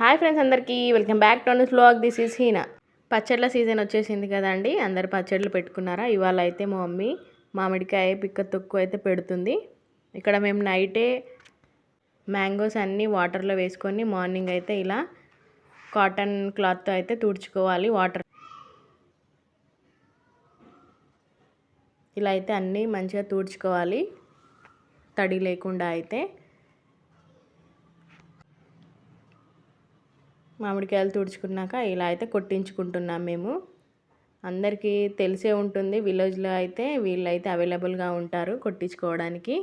Hi friends అందరికీ welcome back to అన్స్ vlog this is Heena. పచ్చళ్ళ సీజన్ వచ్చేసింది కదండి అందరు పచ్చళ్ళు పెట్టుకున్నారా? ఇవాళ అయితే మా మమ్మీ మామిడికాయ పిక్క తొక్కు అయితే పెడుతుంది. ఇక్కడ మేము నైటే మ్యాంగోస్ అన్నీ వాటర్లో వేసుకొని మార్నింగ్ అయితే ఇలా కాటన్ క్లాత్తో అయితే తుడుచుకోవాలి వాటర్. ఇలా అయితే అన్నీ మంచిగా తుడుచుకోవాలి. తడి లేకుండా అయితే. మామిడికాయలు తుడుచుకున్నాక ఇలా అయితే కొట్టించుకుంటున్నాం మేము. అందరికీ తెలిసే ఉంటుంది విలేజ్లో అయితే వీళ్ళైతే అవైలబుల్గా ఉంటారు కొట్టించుకోవడానికి.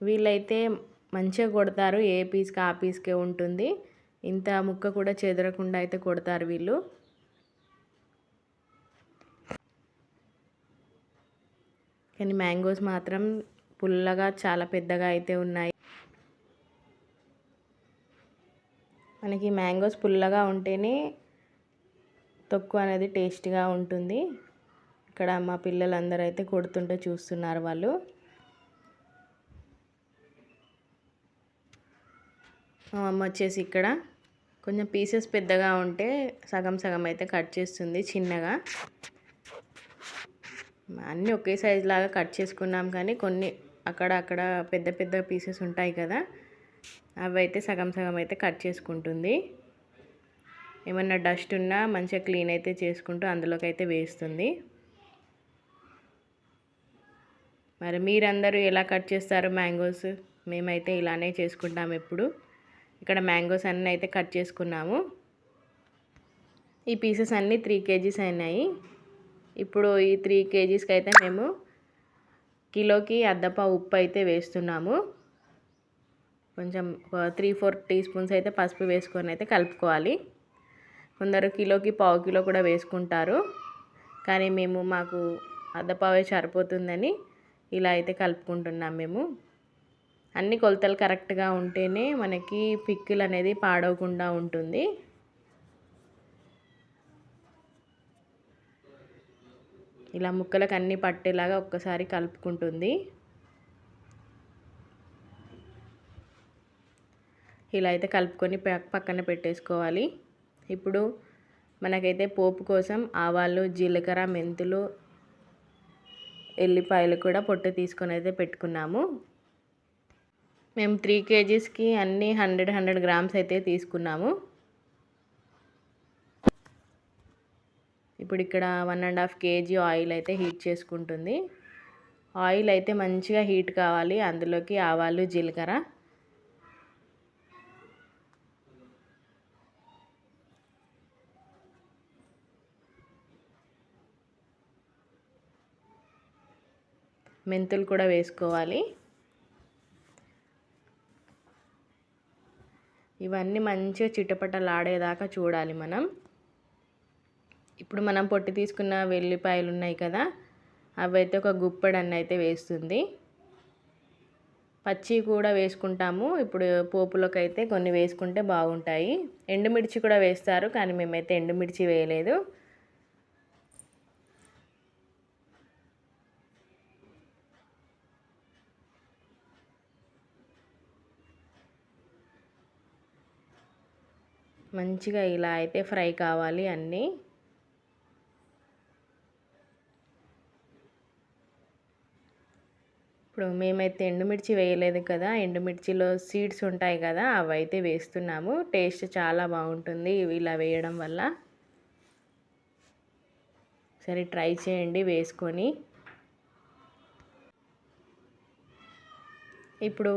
వీళ్ళైతే మంచిగా కొడతారు ఏ పీస్కి ఆ పీస్కే ఉంటుంది. ఇంత ముక్క కూడా చెదరకుండా అయితే కొడతారు వీళ్ళు. కానీ మ్యాంగోస్ మాత్రం పుల్లగా చాలా పెద్దగా అయితే ఉన్నాయి. మనకి మ్యాంగోస్ పుల్లగా ఉంటేనే తొక్కు అనేది టేస్ట్గా ఉంటుంది. ఇక్కడ మా పిల్లలందరూ అయితే కొడుతుంటే చూస్తున్నారు వాళ్ళు. మా అమ్మ వచ్చేసి ఇక్కడ. కొంచెం పీసెస్ పెద్దగా ఉంటే సగం సగం అయితే కట్ చేస్తుంది చిన్నగా. అన్నీ ఒకే సైజ్ లాగా కట్ చేసుకున్నాం కానీ కొన్ని అక్కడ అక్కడ పెద్ద పెద్ద పీసెస్ ఉంటాయి కదా అవి అయితే సగం సగం అయితే కట్ చేసుకుంటుంది. ఏమన్నా డస్ట్ ఉన్నా మంచిగా క్లీన్ అయితే చేసుకుంటూ అందులోకి అయితే వేస్తుంది. మరి మీరందరూ ఎలా కట్ చేస్తారు మ్యాంగోస్? మేమైతే ఇలానే చేసుకుంటాం ఎప్పుడు. ఇక్కడ మ్యాంగోస్ అన్నీ అయితే కట్ చేసుకున్నాము. ఈ పీసెస్ అన్నీ త్రీ కేజీస్ అయినాయి. ఇప్పుడు ఈ త్రీ కేజీస్కి అయితే మేము కిలోకి అద్దపా ఉప్పు అయితే వేస్తున్నాము. కొంచెం త్రీ ఫోర్ టీ స్పూన్స్ అయితే పసుపు వేసుకొని అయితే కలుపుకోవాలి. కొందరు కిలోకి పావు కిలో కూడా వేసుకుంటారు. కానీ మేము మాకు అద్దపావే సరిపోతుందని ఇలా అయితే కలుపుకుంటున్నాం మేము. అన్ని కొలతలు కరెక్ట్గా ఉంటేనే మనకి పిక్కులు అనేది పాడవకుండా ఉంటుంది. ఇలా ముక్కలకు అన్నీ పట్టేలాగా ఒక్కసారి కలుపుకుంటుంది. ఇలా అయితే కలుపుకొని పక్కన పెట్టేసుకోవాలి. ఇప్పుడు మనకైతే పోపు కోసం ఆవాలు జీలకర్ర మెంతులు ఎల్లిపాయలు కూడా పొట్టు తీసుకొని అయితే పెట్టుకున్నాము. మేము త్రీ కేజీస్కి అన్నీ హండ్రెడ్ హండ్రెడ్ గ్రామ్స్ అయితే తీసుకున్నాము. ఇప్పుడు ఇక్కడ one and half KG oil అయితే హీట్ చేసుకుంటుంది. ఆయిల్ అయితే మంచిగా హీట్ కావాలి. అందులోకి ఆవాలు జీలకర్ర. మెంతులు కూడా వేసుకోవాలి. ఇవన్నీ మంచిగా చిటపటలాడేదాకా చూడాలి మనం. ఇప్పుడు మనం పొట్టి తీసుకున్న వెల్లిపాయలు ఉన్నాయి కదా అవి అయితే ఒక గుప్పడి అయితే వేస్తుంది. పచ్చి కూడా వేసుకుంటాము. ఇప్పుడు పోపులోకి అయితే కొన్ని వేసుకుంటే బాగుంటాయి. ఎండుమిర్చి కూడా వేస్తారు కానీ మేమైతే ఎండుమిర్చి వేయలేదు. మంచిగా ఇలా అయితే ఫ్రై కావాలి అన్నీ. ఇప్పుడు మేమైతే ఎండుమిర్చి వేయలేదు కదా ఎండుమిర్చిలో సీడ్స్ ఉంటాయి కదా అవి అయితే వేస్తున్నాము. టేస్ట్ చాలా బాగుంటుంది ఇలా వేయడం వల్ల. సరే ట్రై చేయండి వేసుకొని. ఇప్పుడు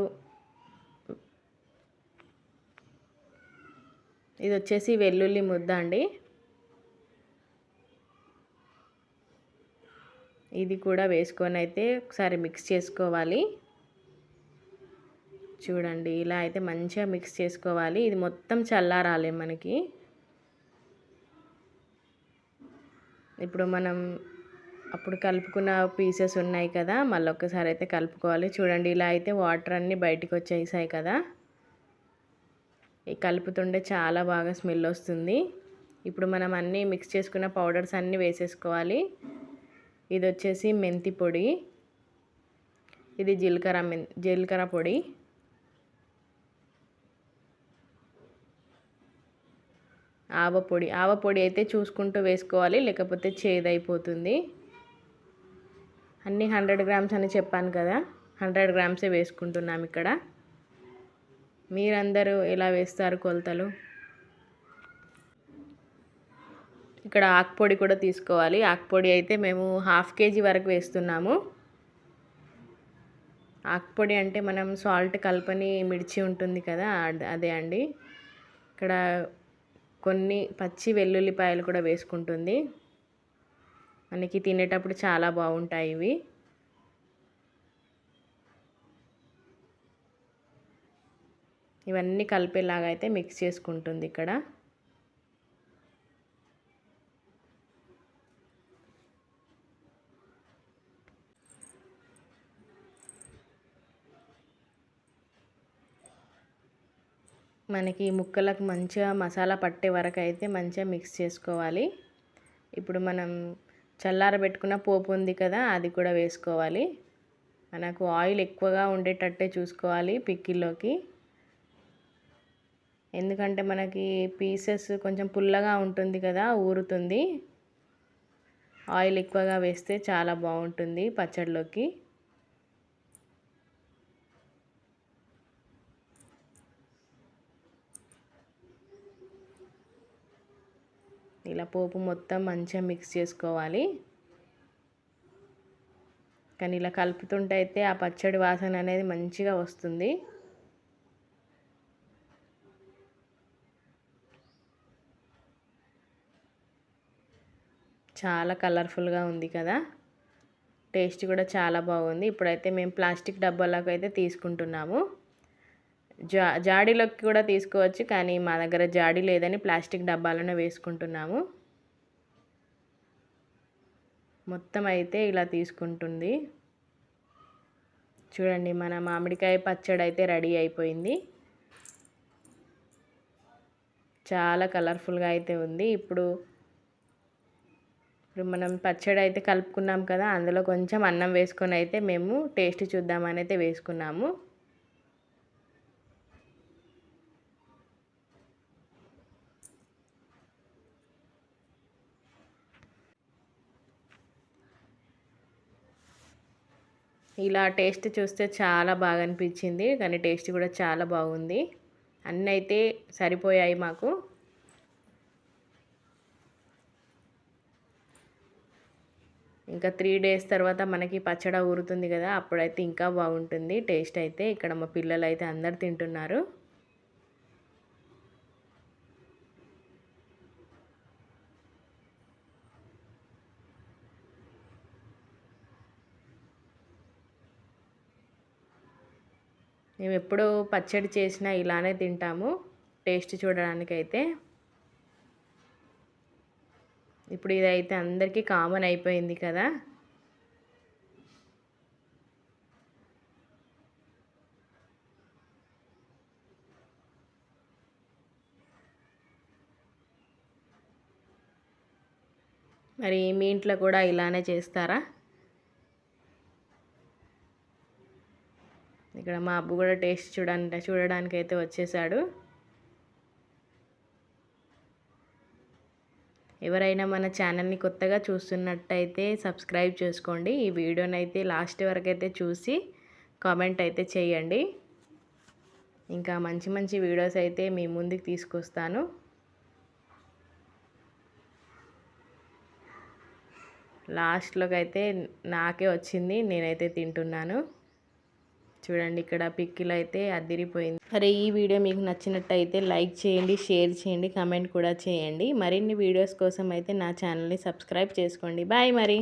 ఇది వచ్చేసి వెల్లుల్లి ముద్ద అండి. ఇది కూడా వేసుకొని అయితే ఒకసారి మిక్స్ చేసుకోవాలి. చూడండి ఇలా అయితే మంచిగా మిక్స్ చేసుకోవాలి. ఇది మొత్తం చల్లారాలి మనకి. ఇప్పుడు మనం అప్పుడు కలుపుకున్న పీసెస్ ఉన్నాయి కదా మళ్ళీ ఒక్కసారి అయితే కలుపుకోవాలి. చూడండి ఇలా అయితే వాటర్ అన్నీ బయటకు వచ్చేసాయి కదా. ఈ కలుపుతుంటే చాలా బాగా స్మెల్ వస్తుంది. ఇప్పుడు మనం అన్నీ మిక్స్ చేసుకున్న పౌడర్స్ అన్నీ వేసేసుకోవాలి. ఇది వచ్చేసి మెంతి పొడి. ఇది జీలకర్ర జీలకర్ర పొడి. ఆవ పొడి. ఆవ పొడి అయితే చూసుకుంటూ వేసుకోవాలి లేకపోతే చేదైపోతుంది. అన్నీ హండ్రెడ్ గ్రామ్స్ అని చెప్పాను కదా హండ్రెడ్ గ్రామ్సే వేసుకుంటున్నాం ఇక్కడ. మీరందరూ ఎలా వేస్తారు కొలతలు? ఇక్కడ ఆకుపొడి కూడా తీసుకోవాలి. ఆకుపొడి అయితే మేము హాఫ్ కేజీ వరకు వేస్తున్నాము. ఆకుపొడి అంటే మనం సాల్ట్ కలపని మిర్చి ఉంటుంది కదా అదే అండి. ఇక్కడ కొన్ని పచ్చి వెల్లుల్లిపాయలు కూడా వేసుకుంటుంది. మనకి తినేటప్పుడు చాలా బాగుంటాయి ఇవి. ఇవన్నీ కలిపేలాగా అయితే మిక్స్ చేసుకుంటుంది ఇక్కడ. మనకి ముక్కలకు మంచిగా మసాలా పట్టే వరకు అయితే మంచిగా మిక్స్ చేసుకోవాలి. ఇప్పుడు మనం చల్లారబెట్టుకున్న పోపు ఉంది కదా అది కూడా వేసుకోవాలి. మనకు ఆయిల్ ఎక్కువగా ఉండేటట్టే చూసుకోవాలి పిక్కిల్లోకి. ఎందుకంటే మనకి పీసెస్ కొంచెం పుల్లగా ఉంటుంది కదా ఊరుతుంది. ఆయిల్ ఎక్కువగా వేస్తే చాలా బాగుంటుంది పచ్చడిలోకి. ఇలా పోపు మొత్తం మంచిగా మిక్స్ చేసుకోవాలి. కానీ ఇలా కలుపుతుంటే అయితే ఆ పచ్చడి వాసన అనేది మంచిగా వస్తుంది. చాలా కలర్ఫుల్గా ఉంది కదా. టేస్ట్ కూడా చాలా బాగుంది. ఇప్పుడైతే మేము ప్లాస్టిక్ డబ్బాలకు అయితే తీసుకుంటున్నాము. జా జాడీలోకి కూడా తీసుకోవచ్చు కానీ మా దగ్గర జాడీ లేదని ప్లాస్టిక్ డబ్బాలోనే వేసుకుంటున్నాము. మొత్తం అయితే ఇలా తీసుకుంటుంది. చూడండి మన మామిడికాయ పచ్చడి అయితే రెడీ అయిపోయింది. చాలా కలర్ఫుల్గా అయితే ఉంది. ఇప్పుడు ఇప్పుడు మనం పచ్చడి అయితే కలుపుకున్నాం కదా అందులో కొంచెం అన్నం వేసుకొని అయితే మేము టేస్ట్ చూద్దామని అయితే వేసుకున్నాము. ఇలా టేస్ట్ చూస్తే చాలా బాగా అనిపించింది కానీ టేస్ట్ కూడా చాలా బాగుంది. అన్నీ అయితే సరిపోయాయి మాకు. ఇంకా త్రీ డేస్ తర్వాత మనకి పచ్చడి ఊరుతుంది కదా అప్పుడైతే ఇంకా బాగుంటుంది. టేస్ట్ అయితే ఇక్కడ మా పిల్లలు అయితే అందరు తింటున్నారు. మేము ఎప్పుడు పచ్చడి చేసినా ఇలానే తింటాము. టేస్ట్ చూడడానికైతే. ఇప్పుడు ఇదైతే అందరికీ కామన్ అయిపోయింది కదా. మరి మీ ఇంట్లో కూడా ఇలానే చేస్తారా? ఇక్కడ మా అబ్బు కూడా టేస్ట్ చూడండి చూడడానికి అయితే వచ్చేసాడు. ఎవరైనా మన ఛానల్ని కొత్తగా చూస్తున్నట్టయితే సబ్స్క్రైబ్ చేసుకోండి. ఈ వీడియోని అయితే లాస్ట్ వరకు అయితే చూసి కామెంట్ అయితే చేయండి. ఇంకా మంచి మంచి వీడియోస్ అయితే మీ ముందుకు తీసుకొస్తాను. లాస్ట్లోకి అయితే నాకే వచ్చింది. నేనైతే తింటున్నాను. చూడండి ఇక్కడ పిక్కిలు అయితే అదిరిపోయింది. మరి ఈ వీడియో మీకు నచ్చినట్టయితే లైక్ చేయండి షేర్ చేయండి కమెంట్ కూడా చేయండి. మరిన్ని వీడియోస్ కోసం అయితే నా ఛానల్ని సబ్స్క్రైబ్ చేసుకోండి. బాయ్ మరి.